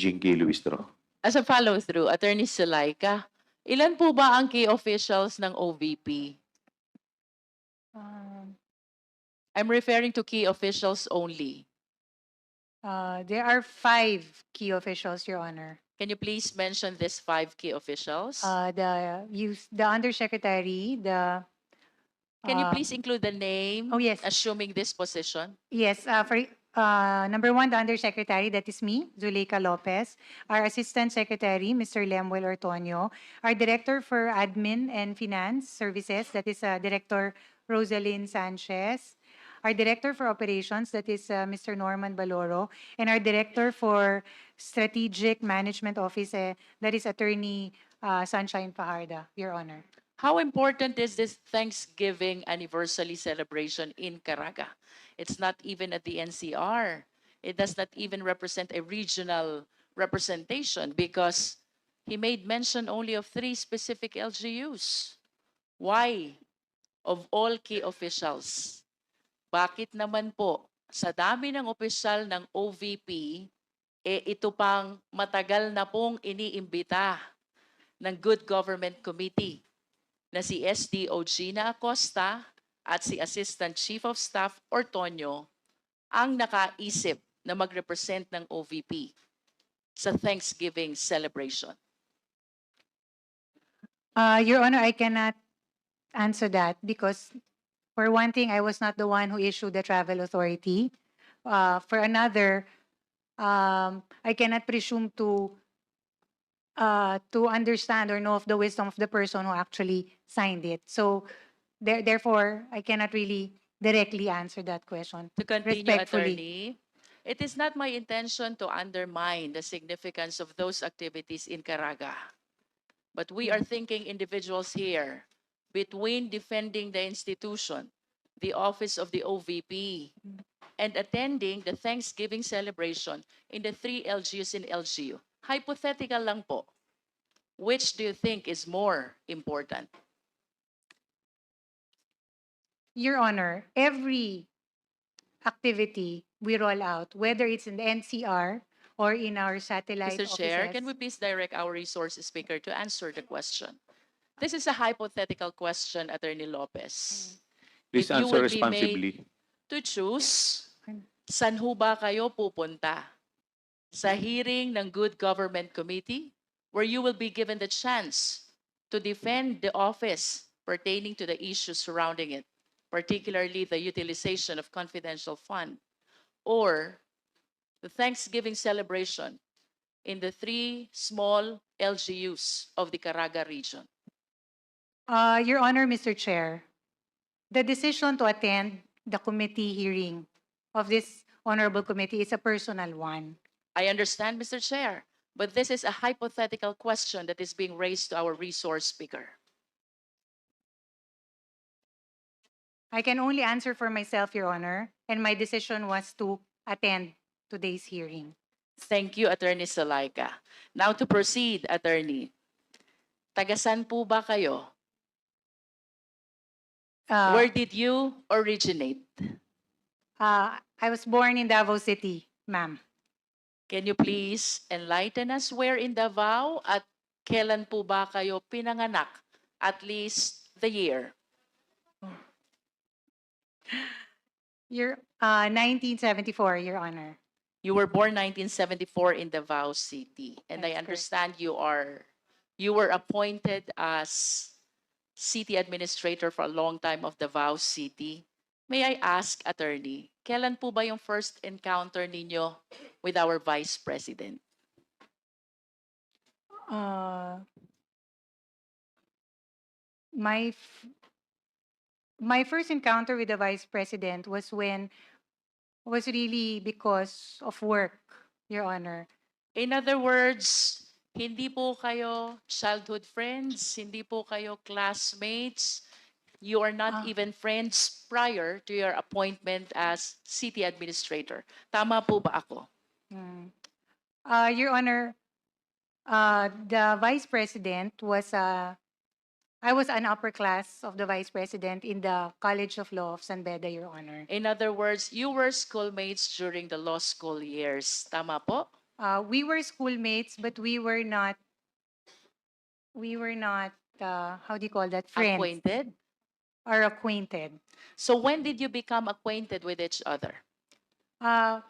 Jinky Luistro. As a follow-through, Attorney Sulaika, ilan po ba ang key officials ng OVP? Um, I'm referring to key officials only. uh, there are five key officials, Your Honor. Can you please mention these five key officials? Uh, the use the undersecretary, the Can you uh, please include the name, oh yes, assuming this position? yes. Uh, for uh, number one, the undersecretary, that is me, Zuleika Lopez. Our assistant secretary, Mr. Lemuel Ortonio. Our director for admin and finance services, that is uh, Director Rosalyn Sanchez. Our director for operations, that is uh, Mr. Norman Baloro. And our director for strategic management office, uh, that is Attorney uh, Sunshine Fajarda, Your Honor. How important is this Thanksgiving anniversary celebration in Caraga? It's not even at the NCR. It does not even represent a regional representation because he made mention only of three specific LGUs. Why? Of all key officials. Bakit naman po sa dami ng opisyal ng OVP, eh ito pang matagal na pong iniimbita ng Good Government Committee na si SDO Gina Acosta at si Assistant Chief of Staff Ortonio ang nakaisip na mag-represent ng OVP sa Thanksgiving celebration. Uh, Your Honor, I cannot answer that because for one thing, I was not the one who issued the travel authority. Uh, for another, um, I cannot presume to uh, to understand or know of the wisdom of the person who actually signed it. So there, therefore, I cannot really directly answer that question. To continue, Respectfully. Attorney, it is not my intention to undermine the significance of those activities in Caraga. But we are thinking individuals here between defending the institution, the office of the OVP, and attending the Thanksgiving celebration in the three LGUs in LGU. Hypothetical lang po. Which do you think is more important? Your Honor, every activity we roll out, whether it's in the NCR or in our satellite Mr. Chair, can offices- we please direct our resource speaker to answer the question? This is a hypothetical question, Attorney Lopez. Please If you answer would be made- responsibly. To choose, saan ho ba kayo pupunta? Sa hearing ng Good Government Committee, where you will be given the chance to defend the office pertaining to the issues surrounding it, particularly the utilization of confidential fund, or the Thanksgiving celebration in the three small LGUs of the Caraga region. Uh, Your Honor, Mr. Chair, the decision to attend the committee hearing of this honorable committee is a personal one. I understand, Mr. Chair, but this is a hypothetical question that is being raised to our resource speaker. I can only answer for myself, Your Honor, and my decision was to attend today's hearing. Thank you, Attorney Salaika. Now to proceed, Attorney. Tagasan po ba kayo? Uh, Where did you originate? uh, I was born in Davao City, ma'am. Can you please enlighten us where in Davao at kailan po ba kayo pinanganak? At least the year. Your, uh, 1974, Your Honor. You were born 1974 in Davao City, and I That's correct. understand you are you were appointed as city administrator for a long time of Davao City. May I ask, attorney, kailan po ba yung first encounter ninyo with our vice president? Uh, my my first encounter with the vice president was when was really because of work, Your Honor. In other words, hindi po kayo childhood friends, hindi po kayo classmates, you are not Ah. even friends prior to your appointment as city administrator. Tama po ba ako? Mm. Uh, Your Honor, uh, the vice president was uh, I was an upper class of the vice president in the College of Law of San Beda, Your Honor. In other words, you were schoolmates during the law school years. Tama po? Uh, we were schoolmates, but we were not, we were not, uh, how do you call that, friends Acquainted? Or acquainted. So when did you become acquainted with each other? Uh,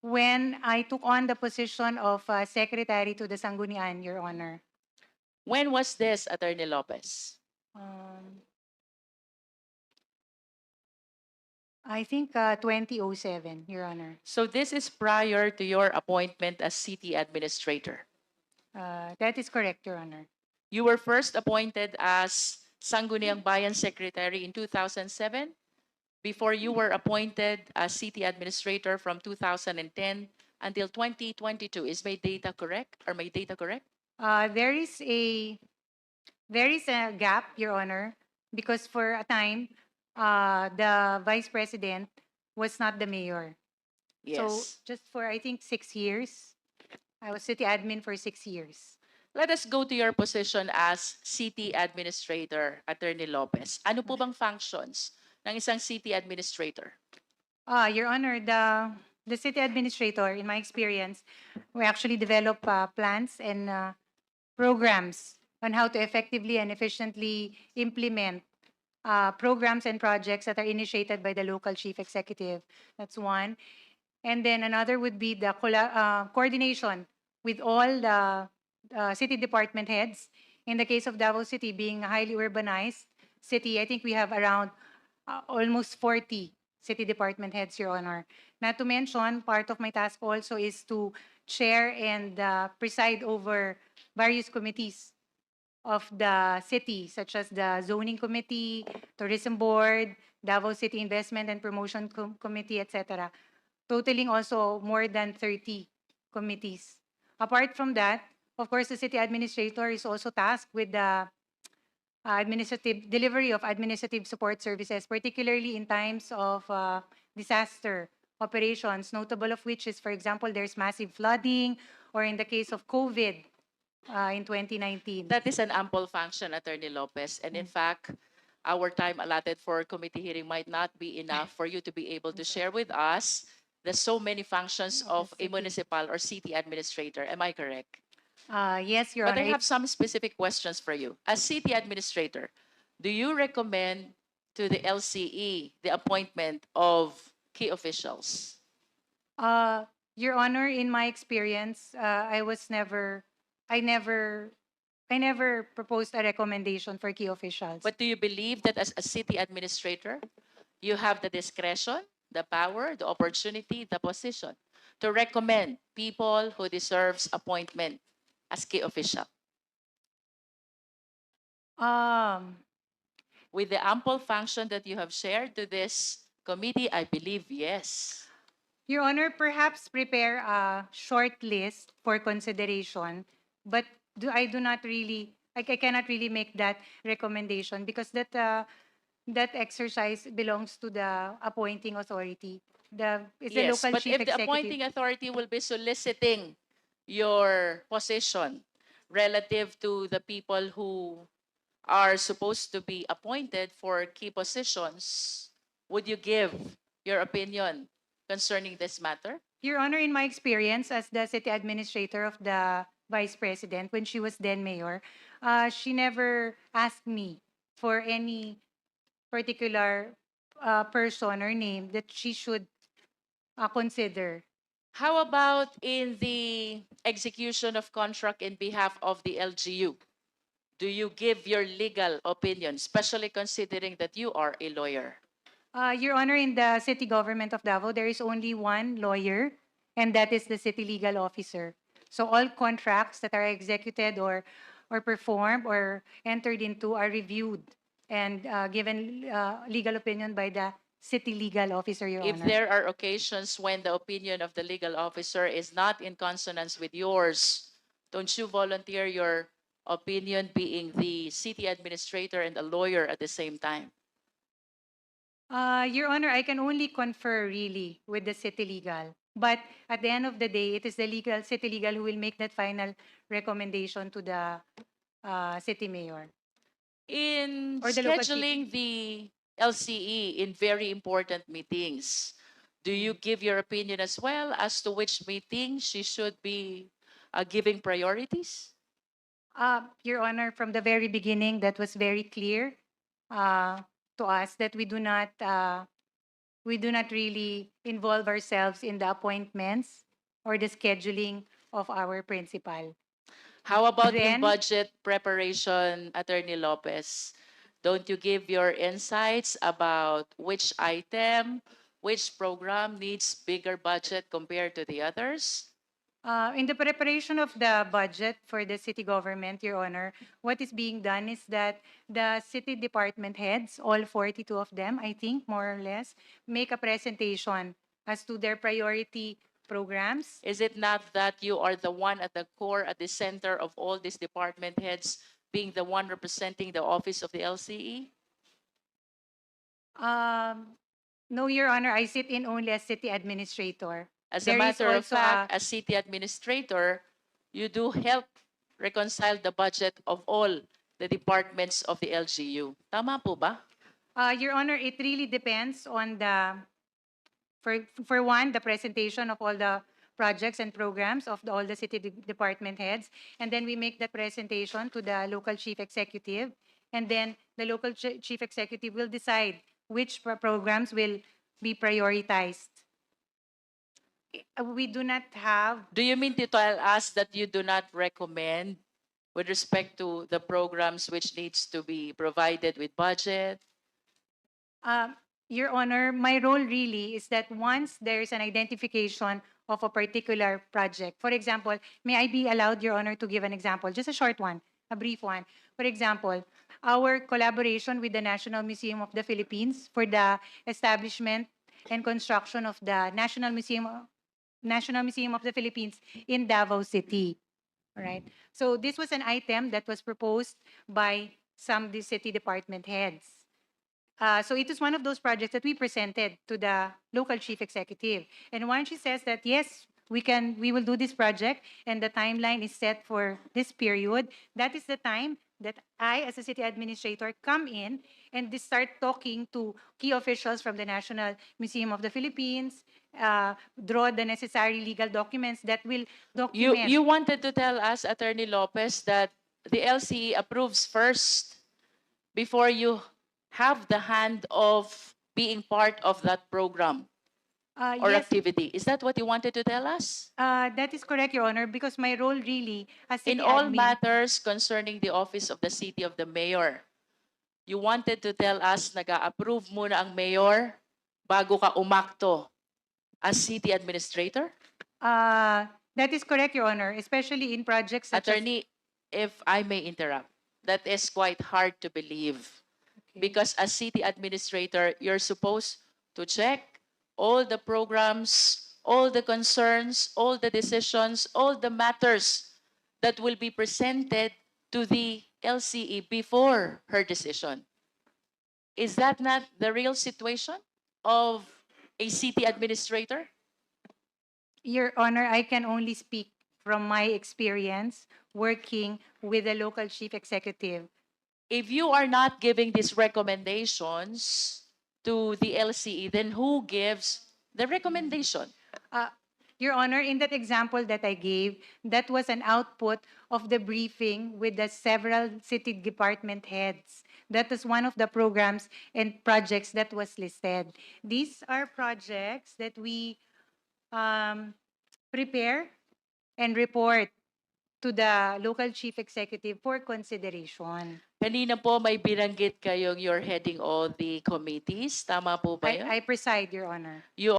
when I took on the position of uh, secretary to the Sanggunian, Your Honor. When was this, Attorney Lopez? Um, I think uh, 2007, Your Honor. So this is prior to your appointment as city administrator. Uh, that is correct, Your Honor. You were first appointed as Sangguniang Bayan Secretary in 2007 before you were appointed as city administrator from 2010 until 2022. Is my data correct? Are my data correct? Uh, there is a there is a gap, Your Honor, because for a time, uh, the vice president was not the mayor. Yes. So just for I think six years, I was city admin for six years. Let us go to your position as city administrator, Attorney Lopez. Ano po bang functions ng isang city administrator? Ah, Your Honor, the the city administrator, in my experience, we actually develop uh, plans and uh, programs on how to effectively and efficiently implement uh, programs and projects that are initiated by the local chief executive. That's one. And then another would be the uh, coordination with all the uh, city department heads. In the case of Davao City being a highly urbanized city, I think we have around uh, almost 40 city department heads, Your Honor. Not to mention, part of my task also is to chair and uh, preside over various committees of the city, such as the zoning committee, tourism board, Davao City Investment and Promotion Com- Committee, etc. Totaling also more than 30 committees. Apart from that, of course, the city administrator is also tasked with the uh, administrative delivery of administrative support services, particularly in times of uh, disaster operations, notable of which is, for example, there's massive flooding, or in the case of COVID uh, in 2019. That is an ample function, Attorney Lopez. And in fact, our time allotted for committee hearing might not be enough for you to be able to share with us the so many functions Of a municipal or city administrator. Am I correct? Uh, yes, Your But Honor. I have some specific questions for you. As city administrator, do you recommend to the LCE the appointment of key officials? Uh, Your Honor, in my experience, uh, I was never, I never, I never proposed a recommendation for key officials. But do you believe that as a city administrator, you have the discretion, the power, the opportunity, the position to recommend people who deserves appointment as key official? um, With the ample function that you have shared to this committee, I believe yes. Your Honor, perhaps prepare a short list for consideration, but do, I do not really, I, I cannot really make that recommendation because that, uh, that exercise belongs to the appointing authority. The, it's the yes, local but chief if the executive. appointing authority will be soliciting your position relative to the people who are supposed to be appointed for key positions, would you give your opinion concerning this matter? Your Honor, in my experience as the city administrator of the vice president when she was then mayor, uh, she never asked me for any particular uh, person or name that she should uh, consider. How about in the execution of contract in behalf of the LGU? Do you give your legal opinion, especially considering that you are a lawyer? Uh, Your Honor, in the city government of Davao, there is only one lawyer, and that is the city legal officer. So all contracts that are executed or, or performed or entered into are reviewed and uh, given uh, legal opinion by the city legal officer, Your honor. If Honor. there are occasions when the opinion of the legal officer is not in consonance with yours, don't you volunteer your opinion being the city administrator and a lawyer at the same time? Uh, Your Honor, I can only confer really with the city legal. But at the end of the day, it is the legal, city legal who will make that final recommendation to the uh, city mayor. In Or the local scheduling the LCE in very important meetings, Do you give your opinion as well as to which meeting she should be uh, giving priorities? Uh, Your Honor, from the very beginning, that was very clear uh, to us that we do not, uh, we do not really involve ourselves in the appointments or the scheduling of our principal. How about in Then- budget preparation, Attorney Lopez? Don't you give your insights about which item, which program needs bigger budget compared to the others? Uh, in the preparation of the budget for the city government, Your Honor, what is being done is that the city department heads, all 42 of them, I think, more or less, make a presentation as to their priority programs. Is it not that you are the one at the core, at the center of all these department heads, being the one representing the office of the? LCE? Um, no, Your Honor, I sit in only as city administrator. As a There is matter of also fact, as city administrator, you do help reconcile the budget of all the departments of the LGU. Tama po ba? Uh, Your Honor, it really depends on the, for, for one, the presentation of all the projects and programs of the, all the city de- department heads. And then we make that presentation to the local chief executive. And then the local chi- chief executive will decide which pro- programs will be prioritized. We do not have Do you mean to tell us that you do not recommend with respect to the programs which needs to be provided with budget? Um, Your Honor, my role really is that once there is an identification of a particular project, for example, may I be allowed, Your Honor, to give an example, just a short one, a brief one. For example, our collaboration with the National Museum of the Philippines for the establishment and construction of the National Museum, National Museum of the Philippines in Davao City. All right. So this was an item that was proposed by some of the city department heads. Uh, so it is one of those projects that we presented to the local chief executive. And once she says that, yes, we can, we will do this project and the timeline is set for this period, that is the time that I, as a city administrator, come in and start talking to key officials from the National Museum of the Philippines, uh, draw the necessary legal documents that will You, document. you wanted to tell us, Attorney Lopez, that the LCE approves first before you have the hand of being part of that program Uh, or yes, activity. Is that what you wanted to tell us? uh, that is correct, Your Honor, because my role really as city In all admin- matters concerning the office of the city of the mayor, you wanted to tell us nag-approve muna ang mayor bago ka umakto as city administrator? Uh, that is correct, Your Honor, especially in projects such as... Attorney, if I may interrupt, that is quite hard to believe. Because as city administrator, you're supposed to check all the programs, all the concerns, all the decisions, all the matters that will be presented to the LCE before her decision. Is that not the real situation of a city administrator? Your Honor, I can only speak from my experience working with the local chief executive. If you are not giving these recommendations to the LCE, then who gives the recommendation? Your Honor, in that example that I gave, that was an output of the briefing with the several city department heads. That is one of the programs and projects that was listed. These are projects that we um, prepare and report to the local chief executive for consideration. Kanina po may binanggit kayong you're heading all the committees. Tama po ba yun? I, I preside, Your Honor. You